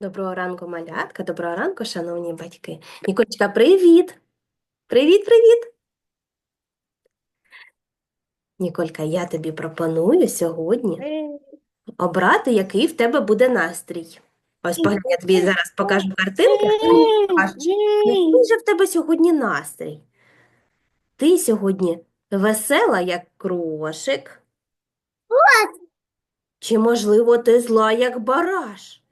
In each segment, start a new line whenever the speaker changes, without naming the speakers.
Доброго ранку, малятка, доброго ранку, шановні батьки. Ніколечка, привіт! Привіт, привіт! Ніколька, я тобі пропоную сьогодні обрати, який в тебе буде настрій. Ось поглянь, я тобі зараз покажу картинки, який же в тебе сьогодні настрій? Ти сьогодні весела, як крошик? Чи, можливо, ти зла, як бараш?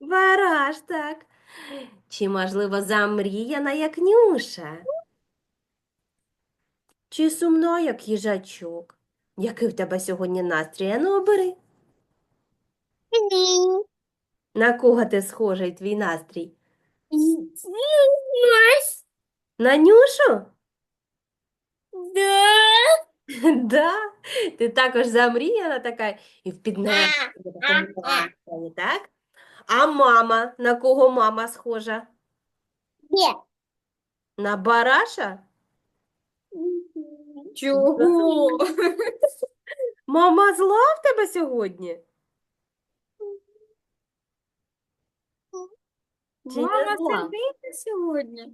Бараш, так. Чи, можливо, замріяна, як нюша? Чи сумна, як їжачок? Який в тебе сьогодні настрій? Ану, обери. На кого ти схожий твій настрій? На нюшу? Да. Ти також замріяна така і в такому так? А мама, на кого мама схожа? На бараша?
Чого?
Мама зла в тебе сьогодні? Чи не
Мама
зла?
сердита сьогодні.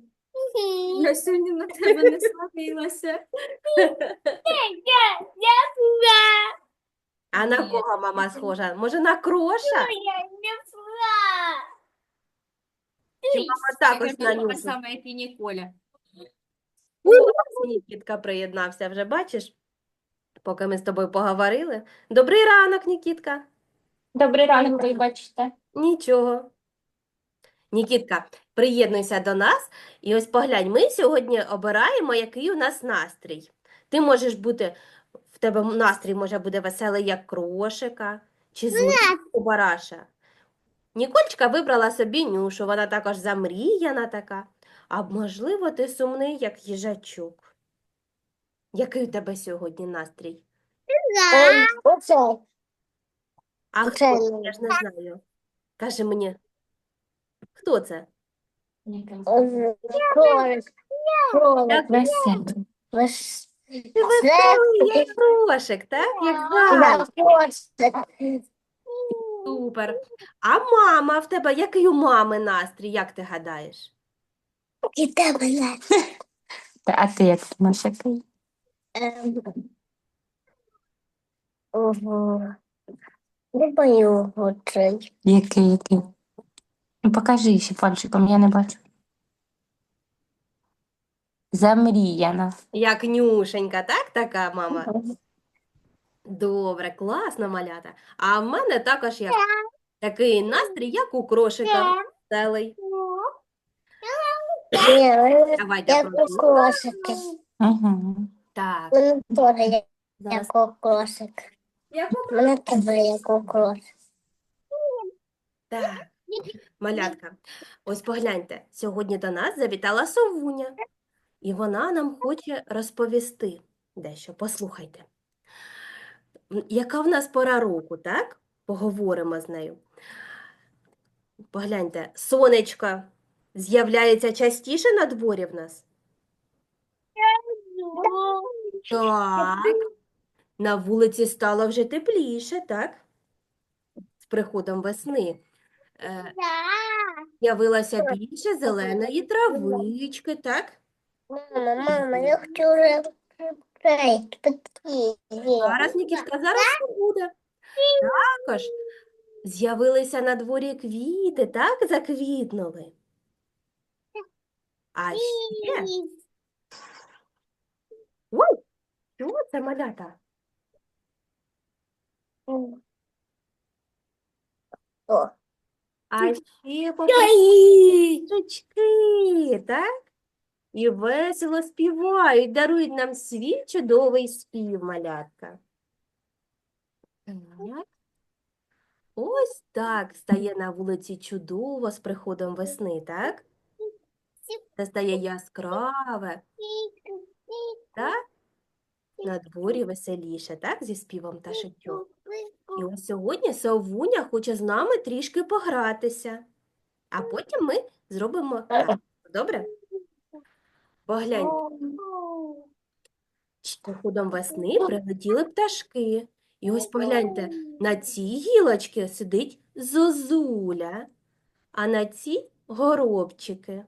Я сьогодні на тебе не сварилася.
А на кого мама схожа? Може, на кроша? Чи мама також на нюшу?
сама, як і Ніколя.
Нікітка приєднався вже, бачиш? Поки ми з тобою поговорили. Добрий ранок, Нікітка.
Добрий ранок, ви бачите.
Нічого. Нікітка, приєднуйся до нас. І ось поглянь, ми сьогодні обираємо, який у нас настрій. Ти можеш бути, тебе настрій може бути веселий, як крошика, чи злий, як у бараша. Нікольчка вибрала собі нюшу, вона також замріяна така. А можливо, ти сумний, як їжачок. Який у тебе сьогодні настрій?
Оце.
А
Оце
хто?
ну.
Я ж не знаю. Каже мені, хто це?
Кролик. Кролик. Веселий. Вес...
Ти як крошик, так? Як гарно. Супер. А мама в тебе, який у мами настрій, як ти гадаєш?
І тебе.
Та, а ти як думаєш, який?
Ем. Не цей.
Який, який? Ну, покажи ще пальчиком, я не бачу. Замріяна.
Як нюшенька, так? Така мама? Добре, класно, малята. А в мене також як такий настрій, як у крошика. Веселий. Давайте
як у кошики.
Угу.
Так,
Мене теж
зараз.
як у кошик. Мене теж як у кошик.
Так. Малятка, ось погляньте, сьогодні до нас завітала совуня, і вона нам хоче розповісти дещо. Послухайте. Яка в нас пора року, так? Поговоримо з нею. Погляньте, сонечко з'являється частіше на дворі в нас? Так. На вулиці стало вже тепліше, так? З приходом весни. Е, З'явилося більше зеленої травички, так?
Мама, мама, я хочу вже.
Зараз, Нікітка, зараз все буде. Також з'явилися на дворі квіти, так? Заквітнули. А ще, ой, що це малята?
О.
А ще поприщучки, так? І весело співають, дарують нам свій чудовий спів, малятка. Так. Ось так стає на вулиці чудово з приходом весни, так? Це стає яскраве, так? На дворі веселіше, так? Зі співом та пташечок. І ось сьогодні Совуня хоче з нами трішки погратися, а потім ми зробимо. Добре? Погляньте, з приходом весни прилетіли пташки І ось погляньте, на цій гілочці сидить зозуля, а на цій горобчики.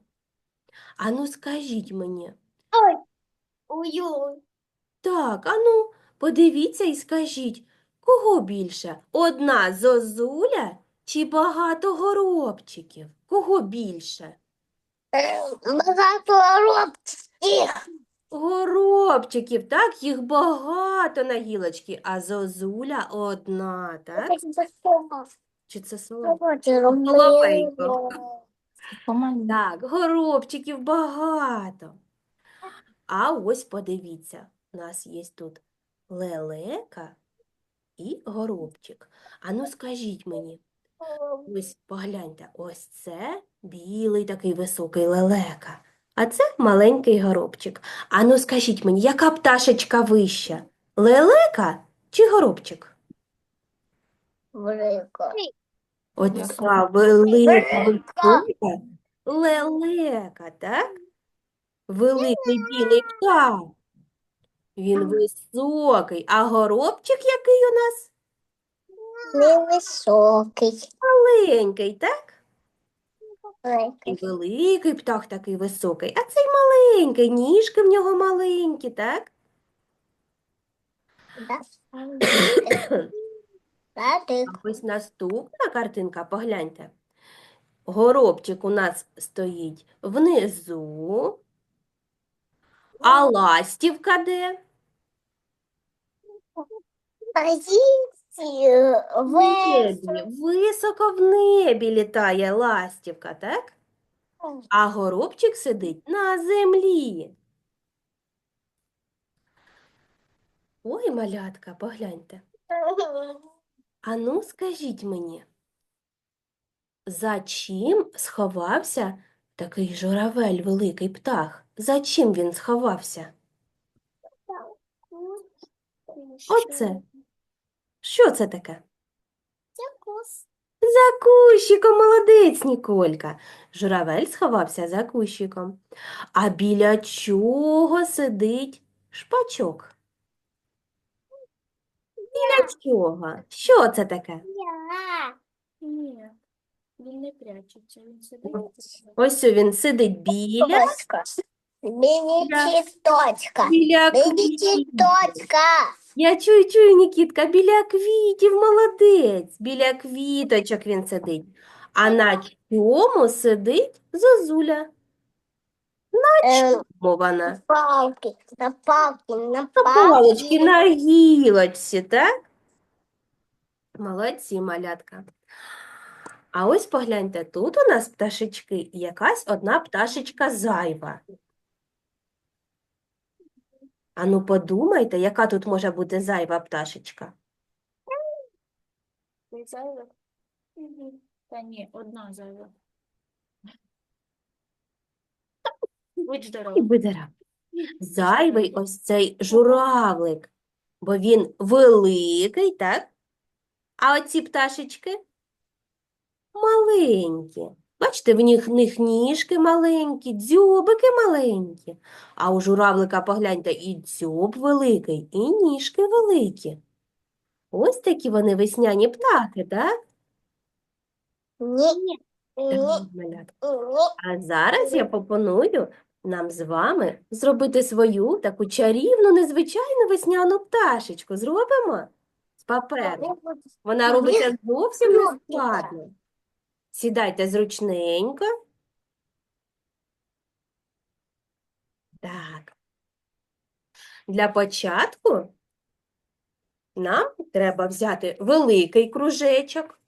Ану, скажіть мені,
Ой-ой.
так, ану, подивіться і скажіть, кого більше? Одна зозуля чи багато горобчиків? Кого більше?
Багато робчих.
Горобчиків, так, їх багато на гілочці, а зозуля одна, так? Чи це соло? Соловейко. Так, горобчиків багато. А ось подивіться, у нас є тут лелека і горобчик. Ану, скажіть мені, ось погляньте, ось це білий такий високий лелека, а це маленький горобчик. Ану, скажіть мені, яка пташечка вища? Лелека чи горобчик?
Велика.
Оця велика висока лелека, так? Великий білий птах. Він високий, а горобчик який у нас?
Невисокий.
Маленький, так? І
Великий.
птах такий високий, а цей маленький, ніжки в нього маленькі, так?
Да.
Ось наступна картинка, погляньте. Горобчик у нас стоїть внизу, а ластівка де?
Позицію
В небі, високо в небі літає ластівка, так? А горобчик сидить на землі. Ой, малятка, погляньте. А ну, скажіть мені, за чим сховався такий журавель, великий птах? За чим він сховався? Оце. Що це таке? За кущиком, молодець, Ніколька. Журавель сховався за кущиком. А біля чого сидить шпачок? Біля чого? Що це таке?
Ні, він не прячеться, він сидить.
Ось він сидить біля,
Точка. Мини-цветочка.
біля квітів.
Мини-цветочка.
Я чую, чую, Нікітка, біля квітів, молодець. Біля квіточок він сидить. А на чому сидить зозуля?
Э,
Чому вона?
палки, на палки, на
На
палки.
на гілочці, так? Молодці, малятка. А ось погляньте, тут у нас пташечки, і якась одна пташечка зайва. Ану, подумайте, яка тут може бути зайва пташечка?
Ти зайва? Та ні, одна зайва. Будь
І
здорова.
буде. Зайвий ось цей журавлик, бо він великий, так? А оці пташечки маленькі. Бачите, в них, в них ніжки маленькі, дзьобики маленькі. А у журавлика, погляньте, і дзьоб великий, і ніжки великі. Ось такі вони весняні птахи, так?
Ні, ні,
Так, А зараз я пропоную нам з вами зробити свою таку чарівну, незвичайну весняну пташечку. Зробимо з паперу. Вона робиться зовсім не
Кнопки, так.
складно. Сідайте зручненько. Так. Для початку нам треба взяти великий кружечок.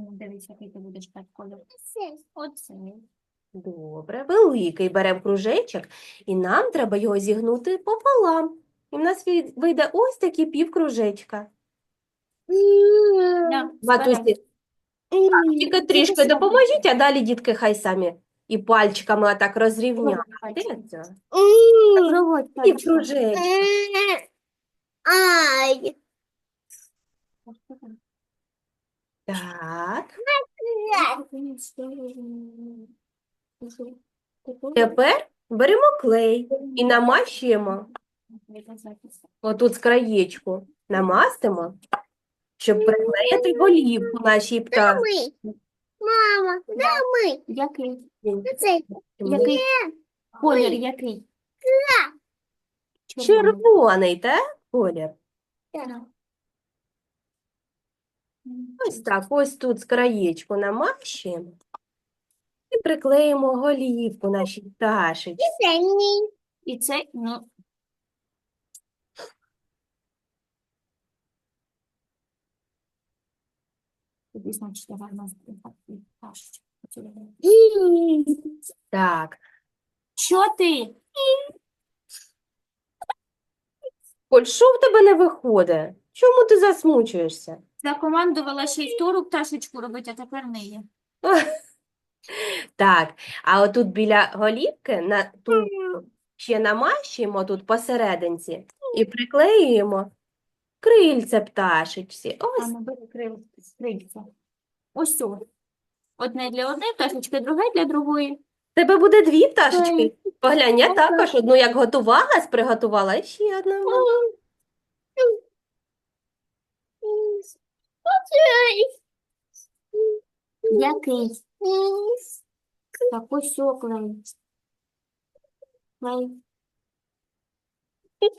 Ну дивись, який ти будеш так кольор. Оцей.
Добре, великий беремо кружечок, і нам треба його зігнути пополам. І в нас вийде ось такі півкружечка.
На,
Матусі, тільки трішки допоможіть, а далі дітки хай самі і пальчиками отак розрівняють.
Ай.
Так. Тепер беремо клей і намащуємо отут з краєчку. Намастимо, щоб приклеїти голівку нашій пташці.
Ми. Мама, де ми?
Який? Який? Колір який? Червоний.
Так? Колір.
Так.
Ось так, ось тут з краєчку намащуємо і приклеїмо голівку нашій пташечці.
синій.
І це, ну, тобі, значить, гарно зберігати пташечку.
Так,
Що ти?
Коль, що в тебе не виходить? Чому ти засмучуєшся?
Закомандувала ще й втору пташечку робити, а тепер не є.
Так, а отут біля голівки на ту ще намащуємо тут посерединці і приклеюємо крильце пташечці. Ось
ми бери крил- крильця. Ось о. Одне для одної пташечки, друге для другої.
тебе буде дві пташечки. Поглянь, я також одну як готувалась, приготувала, і ще одна. в мене.
Який? Так ось. Клей.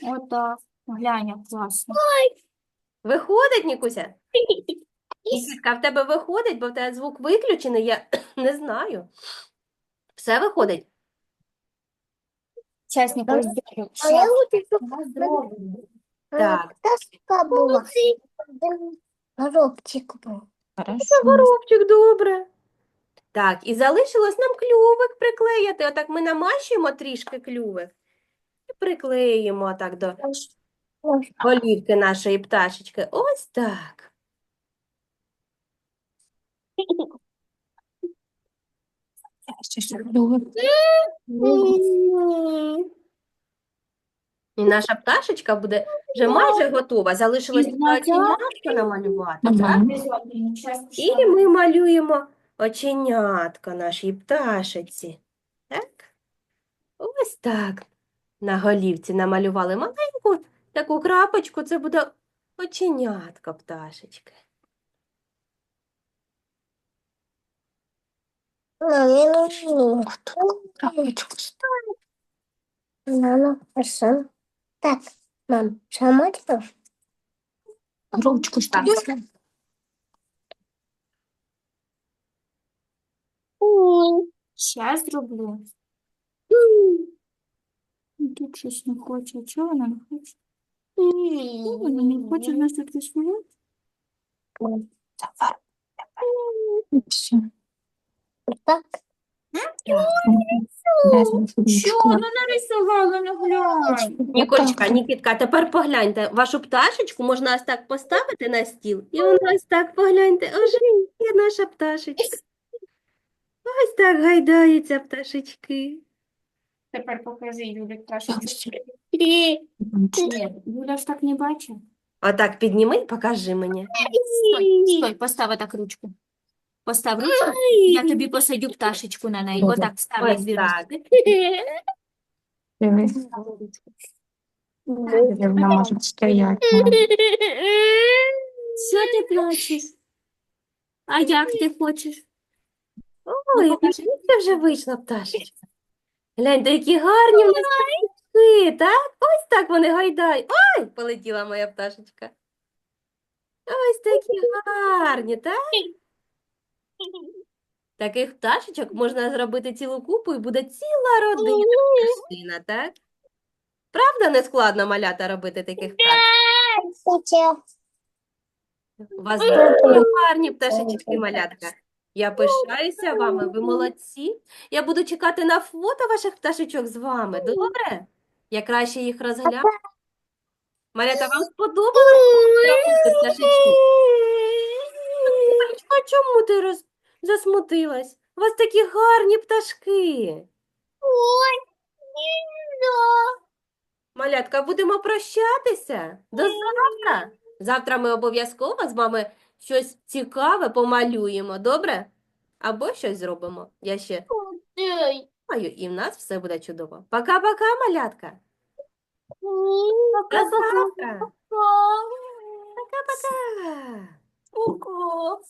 Отак. Глянь, як класно.
Виходить, Нікуся? Нікітка, в тебе виходить, бо в тебе звук виключений, я не знаю. Все виходить?
Чесненько,
А
зроблю.
я хочу,
Зроблю.
Так.
була. Горобчик був.
Хорошо.
Горобчик, добре. Так, і залишилось нам клювик приклеїти. Отак ми намащуємо трішки клювик і приклеїмо так до голівки нашої пташечки. Ось так. І наша пташечка буде вже майже готова. Залишилось тільки оченятко намалювати, так? І ми малюємо оченятка нашій пташечці. Так? Ось так. На голівці намалювали маленьку таку крапочку, це буде оченятка пташечки.
Ну. Мама, а? Так, мам, что?
Ручку ставь.
Щас зроблю. Тут щось не хоче. Чого вона не хоче? Ну, не хоче нас тут рисувати.
Давай. Все.
Так.
Що вона нарисувала, ну глянь.
Ніколечка, Нікітка, тепер погляньте, вашу пташечку можна ось так поставити на стіл, і вона ось так погляньте, оже є наша пташечка. Ось так гайдаються пташечки.
Тепер покажи Юлі пташечку.
Ручку.
Ні, Юля ж так не бачить.
Отак підніми і покажи мені.
Стой, стой, постав так ручку. Постав ручку, я тобі посадю пташечку на неї.
Добре.
Отак ставлю
Ось
дві
так.
ручки.
Дивись.
Ставлю ручку.
Вона може стояти. мам.
Що ти плачеш? А як ти хочеш?
Ой,
покажи.
це вже вийшла пташечка. Гляньте, які гарні в нас пташечки, так? Ось так вони гайдають. Ой, полетіла моя пташечка. Ось такі гарні, так? Таких пташечок можна зробити цілу купу і буде ціла родина пташина, так? Правда, не складно малята робити таких
хотел.
У вас дуже гарні пташечки, малятка. Я пишаюся вами, ви молодці. Я буду чекати на фото ваших пташечок з вами, добре? Я краще їх розгляну. Малята, вам сподобалося пташечки? А чому ти роз... засмутилась? У вас такі гарні пташки.
Ой,
Малятка, будемо прощатися. До завтра. Завтра ми обов'язково з вами щось цікаве помалюємо, добре? Або щось зробимо. Я ще маю, і в нас все буде чудово. Пока-пока, малятка. Пока-пока.
Ого.